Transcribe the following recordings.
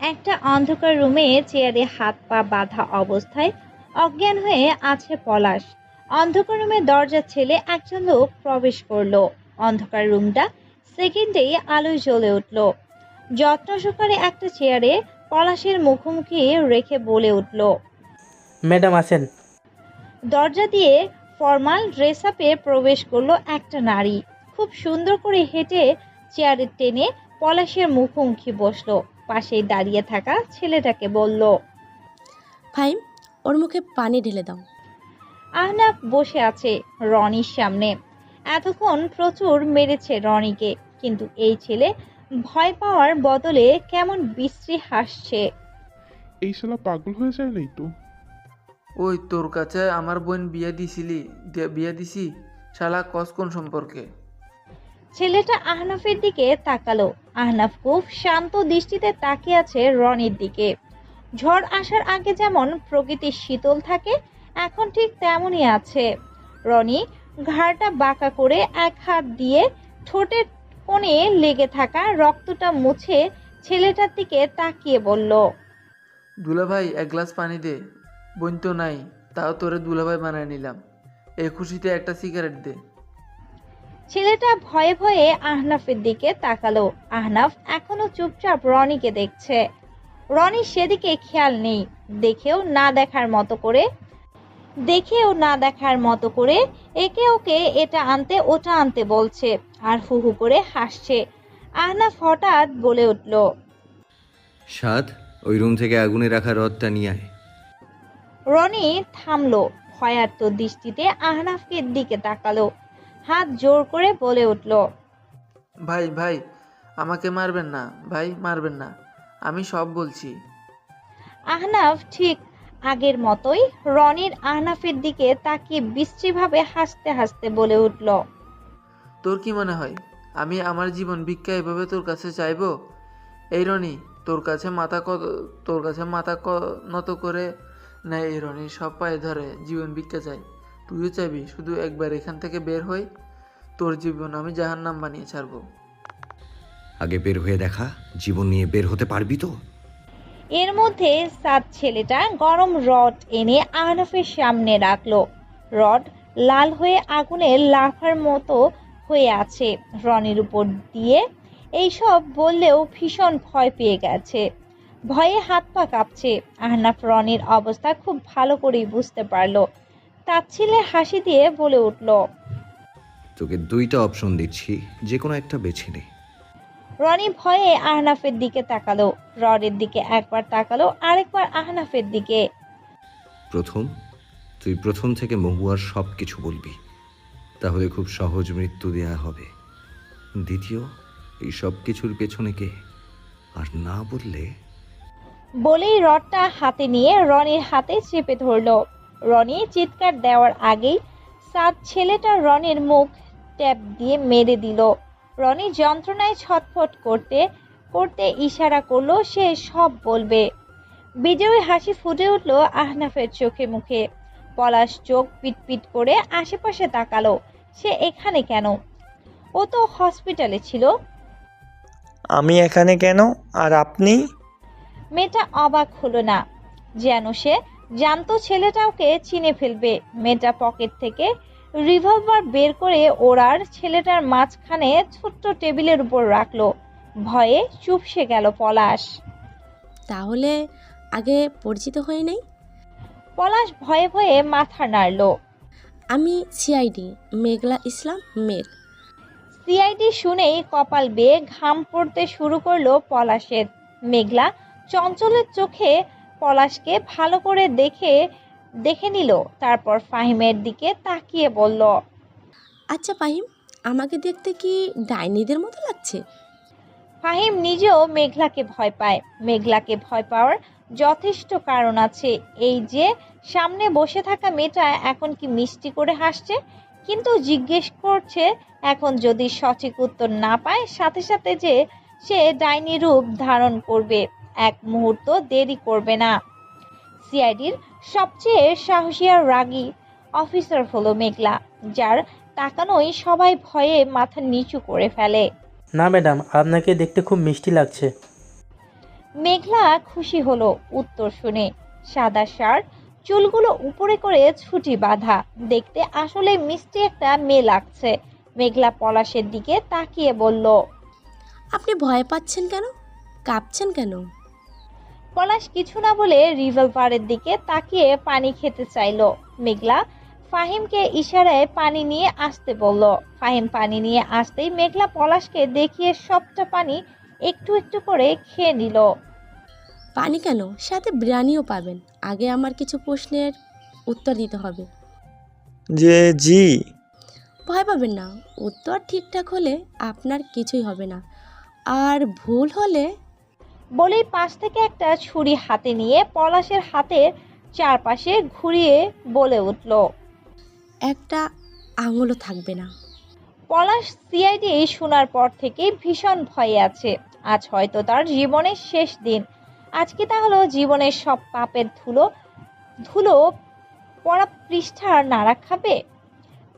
একটা অন্ধকার রুমে চেয়ারে হাত পা বাঁধা অবস্থায় অজ্ঞান হয়ে আছে পলাশ। অন্ধকার রুমের দরজা ছেলে একজন লোক প্রবেশ করল। অন্ধকার রুমটা সেকেন্ডেই আলোয় জ্বলে উঠল। যত্ন সহকারে একটা চেয়ারে পলাশের মুখোমুখি রেখে বলে উঠল ম্যাডাম আসেন দরজা দিয়ে ফর্মাল ড্রেস আপে প্রবেশ করল একটা নারী। খুব সুন্দর করে হেঁটে চেয়ারে টেনে পলাশের মুখোমুখি বসল। পাশেই দাঁড়িয়ে থাকা ছেলেটাকে বলল ফাইম ওর মুখে পানি ঢেলে দাও। আহনাফ বসে আছে রনির সামনে। এতক্ষণ প্রচুর মেরেছে রনিকে কিন্তু এই ছেলে ভয় পাওয়ার বদলে কেমন বিশ্রী হাসছে। এই শালা পাগল হয়ে যায় নাই তো? ওই তোর কাছে আমার বোন বিয়ে দিছিলি দে- বিয়ে দিছি? শালা কস কোন সম্পর্কে? ছেলেটা আহনাফের দিকে তাকালো। আহনাফ খুব শান্ত দৃষ্টিতে তাকিয়ে আছে রনির দিকে। ঝড় আসার আগে যেমন প্রকৃতি শীতল থাকে, এখন ঠিক তেমনই আছে। রনি ঘাড়টা বাঁকা করে এক হাত দিয়ে ঠোঁটের কোণে লেগে থাকা রক্তটা মুছে ছেলেটার দিকে তাকিয়ে বলল, দুলাভাই, এক গ্লাস পানি দে। বোন তো নাই, তাও তোরে দুলাভাই বানায় নিলাম। এই খুশিতে একটা সিগারেট দে। ছেলেটা ভয়ে ভয়ে আহনাফের দিকে তাকালো। আহনাফ এখনও চুপচাপ রনিকে দেখছে। রনি সেদিকে খেয়াল নেই। দেখেও না দেখার মতো করে দেখেও না দেখার মতো করে একে ওকে এটা আনতে ওটা আনতে বলছে আর হু হু করে হাসছে। আহনাফ হঠাৎ বলে উঠল সাদ ওই রুম থেকে আগুনে রাখা রদটা নিয়ে আয়। রনি থামলো। ভয়ার্ত দৃষ্টিতে আহনাফের দিকে তাকালো। হাত জোর করে বলে উঠল ভাই ভাই আমাকে মারবেন না ভাই মারবেন না আমি সব বলছি। আহনাফ ঠিক আগের মতোই রনির আহনাফের দিকে তাকিয়ে বিশ্রীভাবে হাসতে হাসতে বলে উঠল তোর কি মনে হয় আমি আমার জীবন ভিক্ষা এভাবে তোর কাছে চাইব? এই রনি তোর কাছে মাথা কত তোর কাছে মাথা নত করে নেয় এই রনি সব পায়ে ধরে জীবন ভিক্ষা চাই। তুইও চাইবি শুধু একবার এখান থেকে বের হই তোর জীবন আমি জাহান্নাম বানিয়ে ছাড়বো। আগে বের হয়ে দেখা জীবন নিয়ে বের হতে পারবি তো? এর মধ্যে সাত ছেলেটা গরম রড এনে আহনাফের সামনে রাখল। রড লাল হয়ে আগুনে লাফার মতো হয়ে আছে রনির উপর দিয়ে। এইসব বললেও ভীষণ ভয় পেয়ে গেছে। ভয়ে হাত পা কাঁপছে। আহনাফ রনির অবস্থা খুব ভালো করেই বুঝতে পারল। তাচ্ছিলে হাসি দিয়ে বলে উঠল তোকে দুইটা অপশন দিচ্ছি যে কোনো একটা বেছে নে। রনি ভয়ে আহনাফের দিকে তাকালো। রডের দিকে একবার তাকালো আরেকবার আহনাফের দিকে। প্রথম তুই প্রথম থেকে মহুয়ার সব কিছু বলবি। তাহলে খুব সহজ মৃত্যু দেয়া হবে। দ্বিতীয় এই সব কিছুর পেছনে কে? আর না বললে? বলেই রডটা হাতে নিয়ে রনির হাতে চেপে ধরলো। রনি চিৎকার দেওয়ার আগেই সাত ছেলেটা রনির মুখ ট্যাপ দিয়ে মেরে দিল। রনি যন্ত্রণায় ছটফট করতে করতে ইশারা করল সে সব বলবে। বিজয়ী হাসি ফুটে উঠল আহনাফের চোখে মুখে। পলাশ চোখ পিটপিট করে আশেপাশে তাকালো সে এখানে কেন? ও তো হসপিটালে ছিল। আমি এখানে কেন? আর আপনি? মেয়েটা অবাক হলো না। যেন সে জানতো ছেলেটা ওকে চিনে ফেলবে। মেয়েটা পকেট থেকে রিভলভার বের করে ওরার ছেলেটার মাঝখানে ছোট্ট টেবিলের উপর রাখল। ভয়ে চুপসে গেল পলাশ। তাহলে আগে পরিচিত হয়ে নেই? পলাশ ভয়ে ভয়ে মাথা নাড়ল। আমি সিআইডি মেঘলা ইসলাম মেঘ। সিআইডি শুনেই কপাল বেয়ে ঘাম পড়তে শুরু করল পলাশের। মেঘলা চঞ্চলের চোখে পলাশকে ভালো করে দেখে দেখে নিল। তারপর ফাহিমের দিকে তাকিয়ে বলল আচ্ছা ফাহিম আমাকে দেখতে কি ডাইনিদের মতো লাগছে? ফাহিম নিজেও মেঘলাকে ভয় পায়। মেঘলাকে ভয় পাওয়ার যথেষ্ট কারণ আছে। এই যে সামনে বসে থাকা মেয়েটা এখন কি মিষ্টি করে হাসছে? কিন্তু জিজ্ঞেস করছে এখন যদি সঠিক উত্তর না পায় সাথে সাথে যে সে ডাইনি রূপ ধারণ করবে। এক মুহূর্ত দেরি করবে না। সিআইডির সবচেয়ে সাহসী আর রাগী অফিসার হলো মেঘলা যার তাকানোই সবাই ভয়ে মাথা নিচু করে ফেলে। না ম্যাডাম আপনাকে দেখতে খুব মিষ্টি লাগছে। মেঘলা খুশি হলো উত্তর শুনে। সাদা শার্ট চুলগুলো উপরে করে ছুটি বাঁধা। দেখতে আসলে মিষ্টি একটা মেয়ে লাগছে। মেঘলা পলাশের দিকে তাকিয়ে বলল আপনি ভয় পাচ্ছেন কেন? কাঁপছেন কেন? পলাশ কিছু না বলে রিভলভারের দিকে তাকিয়ে পানি খেতে চাইলো। মেঘলা ফাহিমকে ইশারায় পানি নিয়ে আসতে বলল। ফাহিম পানি নিয়ে আসতেই মেঘলা পলাশকে দেখিয়ে সবটা পানি একটু একটু করে খেয়ে নিল। পানি কেন? সাথে বিরিয়ানিও পাবেন। আগে আমার কিছু প্রশ্নের উত্তর দিতে হবে। যে জি। ভয় পাবেন না। উত্তর ঠিকঠাক হলে আপনার কিছুই হবে না। আর ভুল হলে বলেই পাশ থেকে একটা ছুরি হাতে নিয়ে পলাশের হাতের চারপাশে ঘুরিয়ে বলে উঠল একটা আঙুলও থাকবে না। পলাশ সিআইডি শোনার পর থেকে ভীষণ ভয়ে আছে। আজ হয়তো তার জীবনের শেষ দিন। আজকে তাহলে জীবনের সব পাপের ধুলো। ধুলো পড়া পৃষ্ঠার নাড়া খাবে।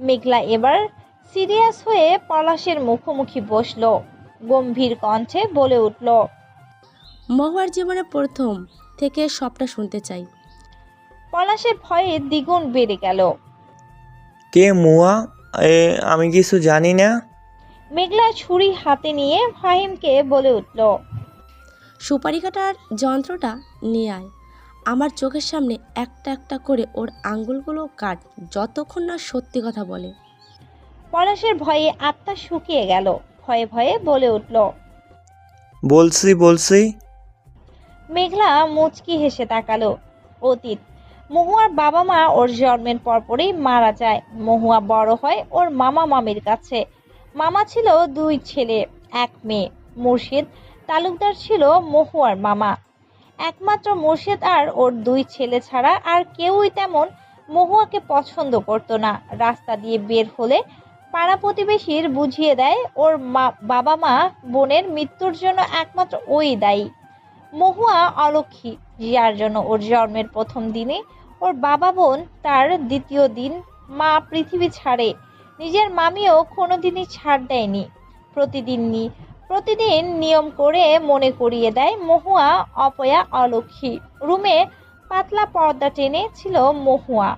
মেঘলা এবার সিরিয়াস হয়ে পলাশের মুখোমুখি বসল। গম্ভীর কণ্ঠে বলে উঠল মহুয়ার জীবনে প্রথম থেকে সবটা শুনতে চাই। পলাশের ভয়ে দ্বিগুণ বেড়ে গেল। কে মুয়া এ আমি কিছু জানি না। মেঘলা ছুরি হাতে নিয়ে ফাহিমকে বলে উঠল সুপারি কাটার যন্ত্রটা নিয়ে আয়। আমার চোখের সামনে একটা একটা করে ওর আঙ্গুলগুলো কাট যতক্ষণ না সত্যি কথা বলে। পলাশের ভয়ে আত্মা শুকিয়ে গেল ভয়ে ভয়ে বলে উঠল বলছি বলছি। মেঘলা মুচকি হেসে তাকালো। অতীত, মহুয়ার বাবা মা ওর জন্মের পরপরই মারা যায়। মহুয়া বড় হয় ওর মামা মামির কাছে। মামা ছিল দুই ছেলে, এক মেয়ে। মুর্শিদ তালুকদার ছিল মহুয়ার মামা। একমাত্র মুর্শিদ আর ওর দুই ছেলে ছাড়া আর কেউই তেমন মহুয়াকে পছন্দ করতো না। রাস্তা দিয়ে বের হলে পাড়া প্রতিবেশীর বুঝিয়ে দেয় ওর মা বাবা মা বোনের মৃত্যুর জন্য একমাত্র ওই দায়ী। মহুয়া অলক্ষী। যার জন্য ওর জন্মের প্রথম দিনে ওর বাবা বোন তার দ্বিতীয় দিন মা পৃথিবী ছাড়ে। নিজের মামিও কোনোদিনই ছাড় দেয়নি। প্রতিদিন প্রতিদিন নিয়ম করে মনে করিয়ে দেয় মহুয়া অপয়া অলক্ষী। রুমে পাতলা পর্দা টেনে ছিল মহুয়া।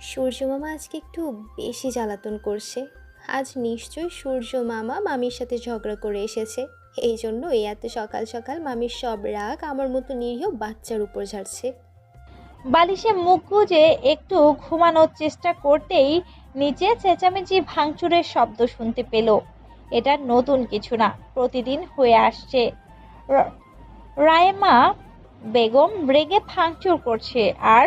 সূর্য মামা আজকে একটু বেশি জ্বালাতন করছে। আজ নিশ্চয়ই সূর্য মামা মামির সাথে ঝগড়া করে এসেছে। এই জন্য এই এত সকাল সকাল মামির সব রাগ আমার মতো নিরীহ বাচ্চার উপর ঝাড়ছে। বালিশে মুখ গুজে একটু ঘুমানোর চেষ্টা করতেই নিচে চেঁচামেচি ভাঙচুরের শব্দ শুনতে পেল। এটা নতুন কিছু না, প্রতিদিন হয়ে আসছে। রায়মা বেগম রেগে ভাঙচুর করছে আর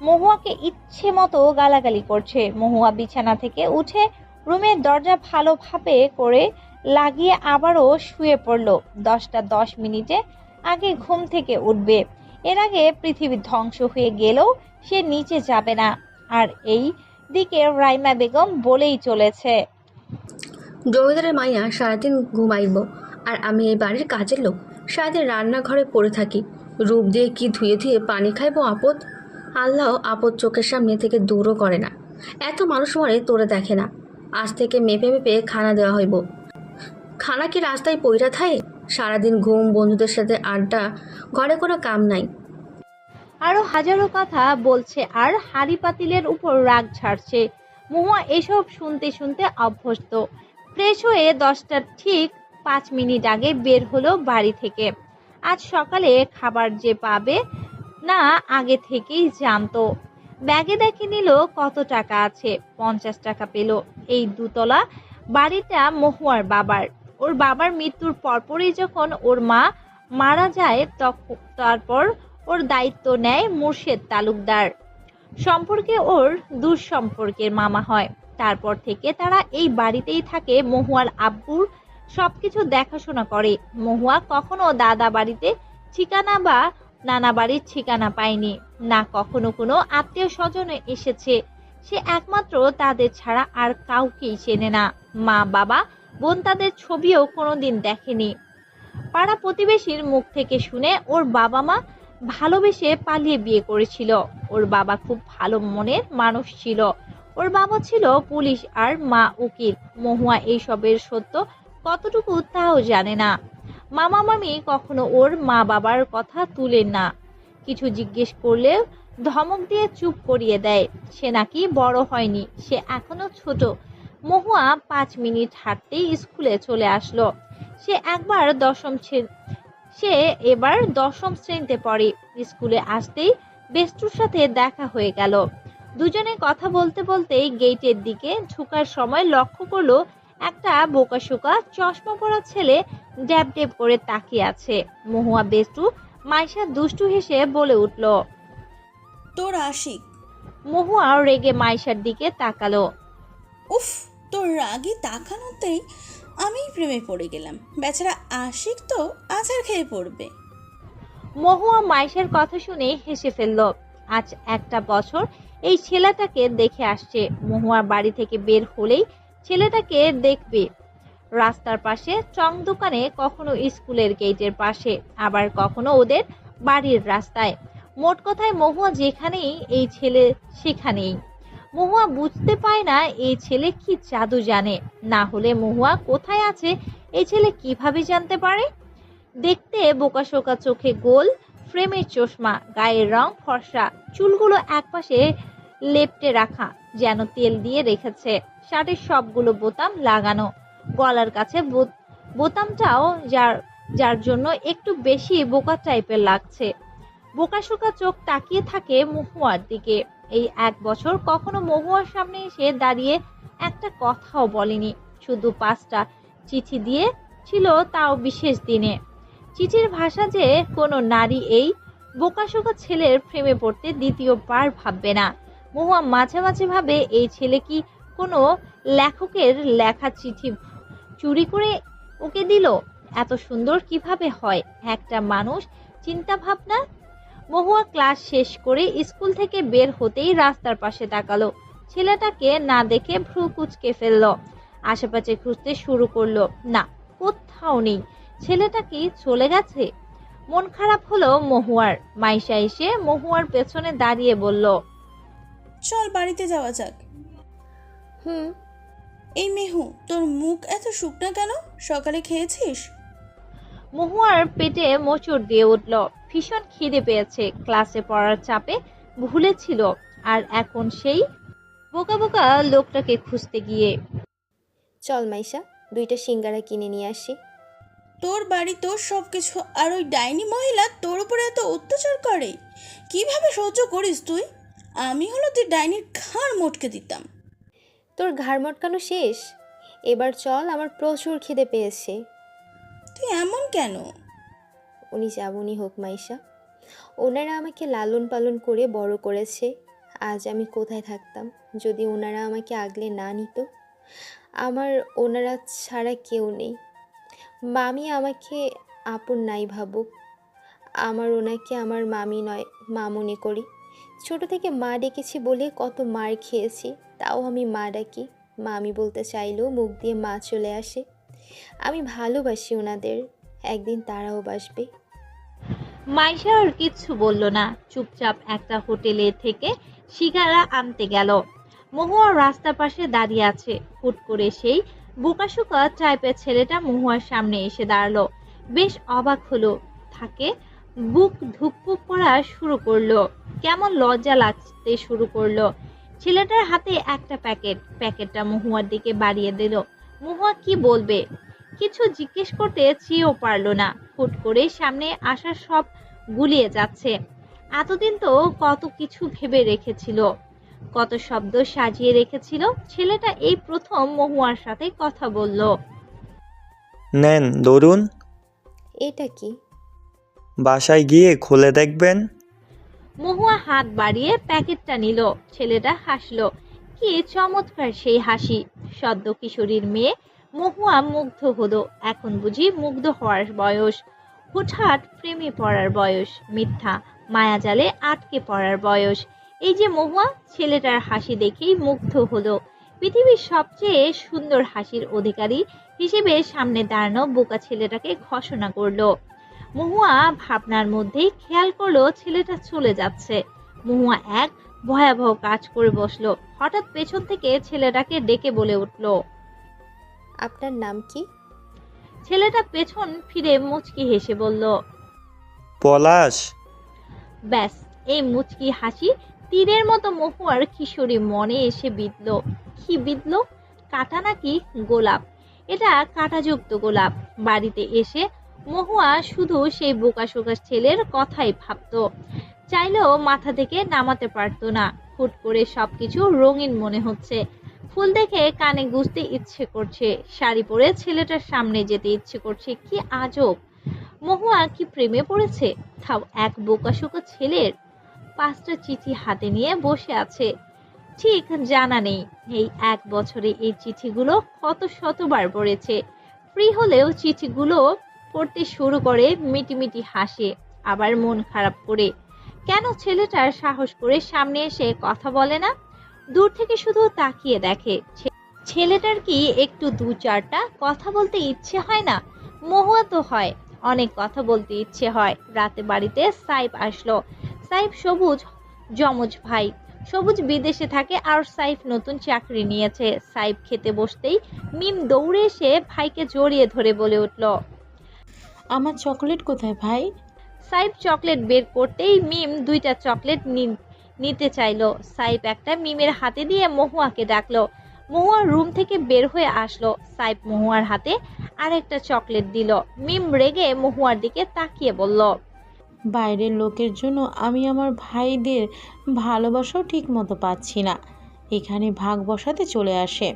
মহুয়াকে ইচ্ছে মতো গালাগালি করছে। মহুয়া বিছানা থেকে উঠে রুমের দরজা ভালোভাবে করে লাগিয়ে আবারও শুয়ে পড়ল। দশটা দশ মিনিটে আগে ঘুম থেকে উঠবে। এর আগে পৃথিবী ধ্বংস হয়ে গেলেও সে নিচে যাবে না। আর এই দিকে রাইমা বেগম বলেই চলেছে। জমিদারের মাইয়া সারাদিন ঘুমাইব, আর আমি এই বাড়ির কাজের লোক। সারাদিন রান্নাঘরে পড়ে থাকি। রূপ দিয়ে কি ধুয়ে ধুয়ে পানি খাইব আপদ? আল্লাহ আপদ চোখের সামনে থেকে দূরও করে না। এত মানুষ মরে তোরে দেখে না। আজ থেকে মেপে মেপে খানা দেওয়া হইব। খানা কি রাস্তায় পইরা থায়? সারাদিন ঘুম, বন্ধুদের সাথে আড্ডা, ঘরে কোনো কাম নাই। আরও হাজারো কথা বলছে, আর হাড়ি পাতিলের উপর রাগ ছাড়ছে। মহুয়া এসব শুনতে শুনতে অভ্যস্ত। ফ্রেশ হয়ে দশটার ঠিক পাঁচ মিনিট আগে বের হলো বাড়ি থেকে। আজ সকালে খাবার যে পাবে না আগে থেকেই জানতো। ব্যাগে দেখে নিল কত টাকা আছে, পঞ্চাশ টাকা পেল। এই দুতলা বাড়িটা মহুয়ার বাবার। ওর বাবার মৃত্যুর পরপরই যখন ওর মা মারা যায় তখন তারপর ওর দায়িত্ব নেয় মুর্শেদ তালুকদার। সম্পর্কে ওর দূর সম্পর্কের মামা হয়। তারপর থেকে তারা এই বাড়িতেই থাকে। মহুয়ার আব্বুর সবকিছু দেখাশোনা করে। মহুয়া কখনো দাদা বাড়িতে ঠিকানা বা নানা বাড়ির ঠিকানা পায়নি, না কখনো কোনো আত্মীয় স্বজনে এসেছে। সে একমাত্র তাদের ছাড়া আর কাউকেই চেনে না। মা বাবা বোন তাদের ছবিও কোনোদিন দেখেনি। পাড়া প্রতিবেশীর মুখ থেকে শুনে ওর বাবা মা ভালোবেসে পালিয়ে বিয়ে করেছিল। ওর বাবা খুব ভালো মনের মানুষ ছিল। ওর বাবা ছিল পুলিশ আর মা উকিল। মহুয়া এইসবের সত্য কতটুকু তাও জানে না। মামা মামি কখনো ওর মা বাবার কথা তুলে না। কিছু জিজ্ঞেস করলে ধমক দিয়ে চুপ করিয়ে দেয়। সে নাকি বড় হয়নি, সে এখনও ছোট। মহুয়া পাঁচ মিনিট হাঁটতেই স্কুলে চলে আসলো। সে একবার দশম সে এবার দশম শ্রেণীতে পড়ে। স্কুলে আসতেই বেস্টুর সাথে দেখা হয়ে গেল। দুজনে কথা বলতে বলতেই গেটের দিকে ঝুকার সময় লক্ষ্য করল একটা বোকাশোকা চশমা পরা ছেলে ড্যাব ড্যাব করে তাকিয়ে আছে। মহুয়া বেস্টু মাইশা দুষ্টু হেসে বলে উঠল তোর আশিক মহুয়া রেগে মাইশার দিকে তাকালো। উফ তোর রাগে তাকানোতেই আমি প্রেমে পড়ে গেলাম। বেচারা আশিক তো আচার খেয়ে পড়বে। মহুয়া মাইশের কথা শুনে হেসে ফেলল, আজ একটা বছর এই ছেলেটাকে দেখে আসছে। মহুয়ার বাড়ি থেকে বের হলেই ছেলেটাকে দেখবে। রাস্তার পাশে চং দোকানে কখনো স্কুলের গেটের পাশে, আবার কখনো ওদের বাড়ির রাস্তায়। মোট কথায় মহুয়া যেখানেই, এই ছেলে সেখানেই। মহুয়া বুঝতে পায় না এই ছেলে কি জাদু জানে। না হলে মহুয়া কোথায় আছে এই ছেলে কীভাবে জানতে পারে? দেখতে বোকাশোকা চোখে গোল, ফ্রেমের চশমা, গায়ের রং ফর্সা, চুলগুলো একপাশে লেপটে রাখা, যেন তেল দিয়ে রেখেছে। শার্টের সবগুলো বোতাম লাগানো। গলার কাছে বোতামটাও যার যার জন্য একটু বেশি বোকা টাইপের লাগছে। বোকাশোকা চোখ তাকিয়ে থাকে মহুয়ার দিকে। এই এক বছর কখনো মহুয়ার সামনে এসে দাঁড়িয়ে একটা কথাও বলেনি। শুধু পাঁচটা চিঠি দিয়ে ছিল তাও বিশেষ দিনে। চিঠির ভাষা যে কোনো নারী এই বোকাশোকা ছেলের প্রেমে পড়তে দ্বিতীয়বার ভাববে না। মহুয়া মাঝে মাঝে ভাবে, এই ছেলে কি কোনো লেখকের লেখা চিঠি চুরি করে ওকে দিল? এত সুন্দর কীভাবে হয়? একটা মানুষ চিন্তা ভাবনা মহুয়া ক্লাস শেষ করে স্কুল থেকে বের হতেই রাস্তার পাশে তাকালো। ছেলেটাকে না দেখে ভ্রু কুচকে ফেলল। আশেপাশে খুঁজতে শুরু করল না কোথাও নেই। ছেলেটা কি চলে গেছে? মন খারাপ হলো মহুয়ার। মাইশা এসে মহুয়ার পেছনে দাঁড়িয়ে বলল চল বাড়িতে যাওয়া যাক। হুম এই মেহু তোর মুখ এত শুকনা কেন? সকালে খেয়েছিস? মহুয়ার পেটে মোচড় দিয়ে উঠল। ভীষণ খিদে পেয়েছে। ক্লাসে পড়ার চাপে ভুলেছিল। আর এখন সেই বোকা বোকা লোকটাকে খুঁজতে গিয়ে। চল মাইশা দুইটা সিঙ্গারা কিনে নিয়ে আসি। তোর বাড়ি তোর সব কিছু আর ওই ডাইনি মহিলা তোর উপরে এত অত্যাচার করে? কীভাবে সহ্য করিস তুই? আমি হলো তুই ডাইনির ঘাড় মোটকে দিতাম। তোর ঘাড় মটকানো শেষ? এবার চল আমার প্রচুর খিদে পেয়েছে। তুই এমন কেন? উনি যাবনি হোক, মাইশা। ওনারা আমাকে লালন পালন করে বড় করেছে। আজ আমি কোথায় থাকতাম? যদি ওনারা আমাকে আগলে না নিত, আমার ওনারা ছাড়া কেউ নেই। মামি আমাকে আপন নাই ভাবুক। আমার ওনাকে আমার মামি নয় মা মনে করি। ছোট থেকে মা ডেকেছি বলে কত মার খেয়েছি, তাও আমি মা ডাকি। মামি বলতে চাইলেও মুখ দিয়ে মা চলে আসে। আমি ভালোবাসি ওনাদের। একদিন তারাও বাসবে। মাইশা আর কিচ্ছু বলল না। চুপচাপ একটা হোটেলে থেকে সিগারা আনতে গেল। মহুয়ার রাস্তার পাশে দাঁড়িয়ে আছে। হুট করে সেই বোকাশোকা টাইপের ছেলেটা মহুয়ার সামনে এসে দাঁড়াল। বেশ অবাক হলো। থাকে বুক ধুকপুক করা শুরু করল। কেমন লজ্জা লাগতে শুরু করল। ছেলেটার হাতে একটা প্যাকেট। প্যাকেটটা মহুয়ার দিকে বাড়িয়ে দিল। মহুয়া কি বলবে? কিছু জিজ্ঞেস করতে চেয়েও পারল না। হুট করে সামনে আসার সব গুলিয়ে যাচ্ছে। এতদিন তো কত কিছু ভেবে রেখেছিল। কত শব্দ সাজিয়ে রেখেছিল। ছেলেটা এই প্রথম মহুয়ার সাথে কথা বলল। নেন দরুন। এটা কি? বাসায় গিয়ে খুলে দেখবেন। মহুয়া হাত বাড়িয়ে প্যাকেটটা নিল। ছেলেটা হাসলো। কি চমৎকার সেই হাসি। সদ্য কিশোরীর মেয়ে মহুয়া মুগ্ধ হলো। এখন বুঝি মুগ্ধ হওয়ার বয়স। হঠাৎ প্রেমে পড়ার বয়স, মিথ্যা। মায়াজালে আটকে পড়ার বয়স। এই যে মহুয়া, ছেলেটার হাসি দেখেই মুগ্ধ হলো। পৃথিবীর সবচেয়ে সুন্দর হাসির অধিকারী হিসেবে সামনে দাঁড়ানো বোকা ছেলেটাকে ঘোষণা করল। মহুয়া ভাবনার মধ্যেই খেয়াল করল ছেলেটা চলে যাচ্ছে। মহুয়া এক ভয়াবহ কাজ করে বসল। হঠাৎ পেছন থেকে ছেলেটাকে ডেকে বলে উঠল। আপনার নাম কি? ছেলেটা পেছন ফিরে মুচকি হেসে বলল পলাশ। ব্যাস এই মুচকি হাসি তীরের মতো মহুয়ার কিশোরী মনে এসে বিঁধল। কি বিঁধল? কাটা নাকি গোলাপ? এটা কাটাযুক্ত গোলাপ। বাড়িতে এসে মহুয়া শুধু সেই বোকাশোকা ছেলের কথাই ভাবতো। চাইলেও মাথা থেকে নামাতে পারতো না। হুট করে সবকিছু রঙিন মনে হচ্ছে। ফুল দেখে কানে গুজতে ইচ্ছে করছে। শাড়ি পরে ছেলেটার সামনে যেতে ইচ্ছে করছে। কি আজব! মহুয়া কি প্রেমে পড়েছে? তাও এক বোকাশোকা ছেলের পাঁচটা চিঠি হাতে নিয়ে বসে আছে। ঠিক জানা নেই, এই এক বছরে এই চিঠিগুলো কত শতবার পড়েছে। ফ্রি হলেও চিঠিগুলো পড়তে শুরু করে মিটিমিটি হাসে, আবার মন খারাপ করে। কেন ছেলেটার সাহস করে সামনে এসে কথা বলে না? দূর থেকে শুধু তাকিয়ে দেখে। ছেলেটার কি একটু দু চারটা কথা বলতে ইচ্ছে হয় না? মহুয়া তো হয় অনেক কথা বলতে ইচ্ছে হয়। রাতে বাড়িতে সাইব আসলো। সাইব সবুজ যমজ ভাই। সবুজ বিদেশে থাকে আর সাইফ নতুন চাকরি নিয়েছে। সাইফ খেতে বসতেই মিম দৌড়ে এসে ভাইকে জড়িয়ে ধরে বলে উঠল আমার চকলেট কোথায় ভাই? সাইফ চকলেট বের করতেই মিম দুইটা চকলেট নিতে চাইলো। সাইফ একটা মিমের হাতে দিয়ে মহুয়াকে ডাকলো। মহুয়া রুম থেকে বের হয়ে আসলো। সাইফ মহুয়ার হাতে আরেকটা চকলেট দিল। মিম রেগে মহুয়ার দিকে তাকিয়ে বলল বাইরের লোকের জন্য আমি আমার ভাইদের ভালোবাসাও ঠিক মতো পাচ্ছি না। এখানে ভাগ বসাতে চলে আসে।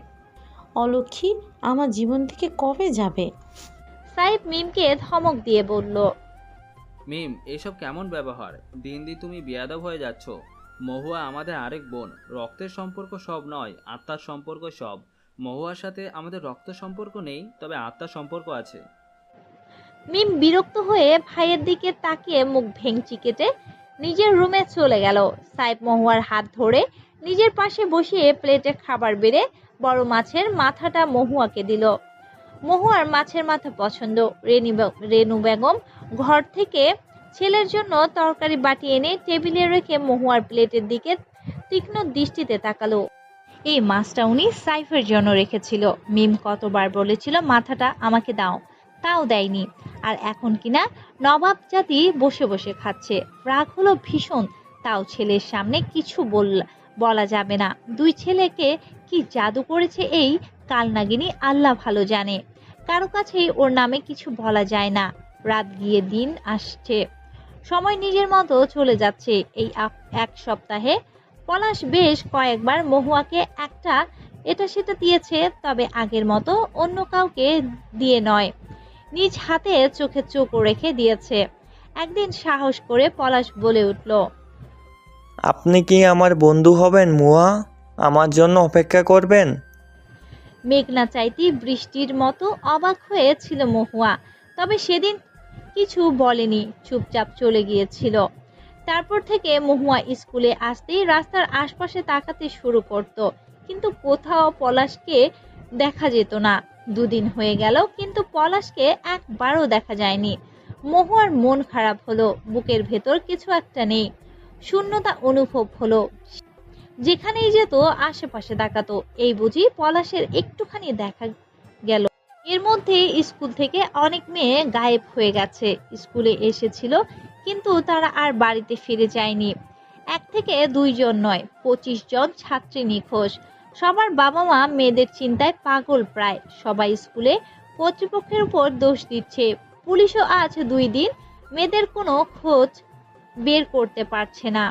অলক্ষী আমার জীবন থেকে কবে যাবে? সাইফ মিমকে ধমক দিয়ে বলল মিম এসব কেমন ব্যবহার? দিন দিন তুমি বেয়াদব হয়ে যাচ্ছ। মহুয়া আমাদের আরেক বোন। রক্তের সম্পর্ক সব নয়, আত্মার সম্পর্ক সব। মহুয়ার সাথে আমাদের রক্ত সম্পর্ক নেই, তবে আত্মার সম্পর্ক আছে। মিম বিরক্ত হয়ে ভাইয়ের দিকে তাকিয়ে মুখ ভেঙচি কেটে নিজের রুমে চলে গেল। সাইব মহুয়ার হাত ধরে নিজের পাশে বসিয়ে প্লেটে খাবার বেড়ে বড় মাছের মাথাটা মহুয়াকে দিল। মহুয়ার মাছের মাথা পছন্দ। রেনি রেনু বেগম ঘর থেকে ছেলের জন্য তরকারি বাটি এনে টেবিলে রেখে মহুয়ার প্লেটের দিকে তীক্ষ্ণ দৃষ্টিতে তাকালো। এই মাছটা উনি সাইফের জন্য রেখেছিল। মিম কতবার বলেছিল, মাথাটা আমাকে দাও। তাও দেয়নি। আর এখন কিনা নবাব জাতি বসে বসে খাচ্ছে। রাগ হলো ভীষণ। তাও ছেলের সামনে কিছু বল, বলা যাবে না। দুই ছেলেকে কি জাদু করেছে এই কালনাগিনী আল্লাহ ভালো জানে। কারও কাছেই ওর নামে কিছু বলা যায় না। রাত গিয়ে দিন আসছে। সময় নিজের মতো চলে যাচ্ছে। এই এক সপ্তাহে পলাশ বেশ কয়েকবার মহুয়াকে একটা এটা সেটা দিয়েছে তবে আগের মতো অন্য কাউকে দিয়ে নয়। নিজ হাতে চোখে চোখ রেখে দিয়েছে। একদিন সাহস করে পলাশ বলে উঠল আপনি কি আমার বন্ধু হবেন মুয়া আমার জন্য অপেক্ষা করবেন? মেঘনা চাইতেই বৃষ্টির মতো অবাক হয়েছিল মহুয়া তবে সেদিন কিছু বলেনি, চুপচাপ চলে গিয়েছিল। তারপর থেকে মহুয়া স্কুলে আসতেই রাস্তার আশপাশে তাকাতে শুরু করত, কিন্তু কোথাও পলাশকে দেখা যেত না। দুদিন হয়ে গেল, কিন্তু পলাশকে একবারও দেখা যায়নি। মহুয়ার মন খারাপ হলো, বুকের ভেতর কিছু একটা নেই। শূন্যতা অনুভব হলো। যেখানেই যেত, আশেপাশে তাকাতো। এই বুঝি পলাশের একটুখানি দেখা গেল। এর মধ্যে স্কুল থেকে অনেক মেয়ে গায়েব হয়ে গেছে। স্কুলে এসেছিল, কিন্তু তারা আর বাড়িতে ফিরে যায়নি। এক থেকে দুইজন নয়, পঁচিশ জন ছাত্রী নিখোঁজ। সবার বাবা মা মেয়েদের চিন্তায় পাগল প্রায়। সবাই স্কুলে কর্তৃপক্ষের উপর দোষ দিচ্ছে। পুলিশও আজ দুই দিন মেয়েদের কোনো খোঁজ বের করতে পারছে না।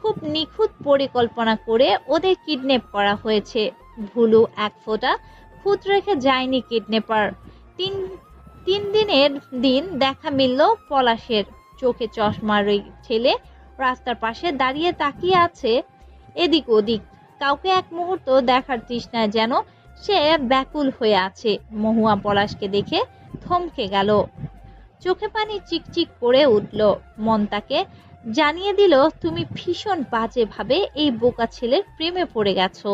খুব নিখুঁত পরিকল্পনা করে ওদের কিডন্যাপ করা হয়েছে। ভুলু এক ফোঁটা খুঁত রেখে যায়নি কিডন্যাপার। তিন তিন দিনের দিন দেখা মিলল পলাশের চোখে চশমার ওই ছেলে রাস্তার পাশে দাঁড়িয়ে তাকিয়ে আছে এদিক ওদিক। কাউকে এক মুহূর্ত দেখার তৃষ্ণায় যেন সে ব্যাকুল হয়ে আছে। মহুয়া পলাশকে দেখে থমকে গেল। চোখে পানি চিকচিক করে উঠল। মন তাকে জানিয়ে দিল, তুমি ভীষণ বাজেভাবে এই বোকা ছেলের প্রেমে পড়ে গেছো।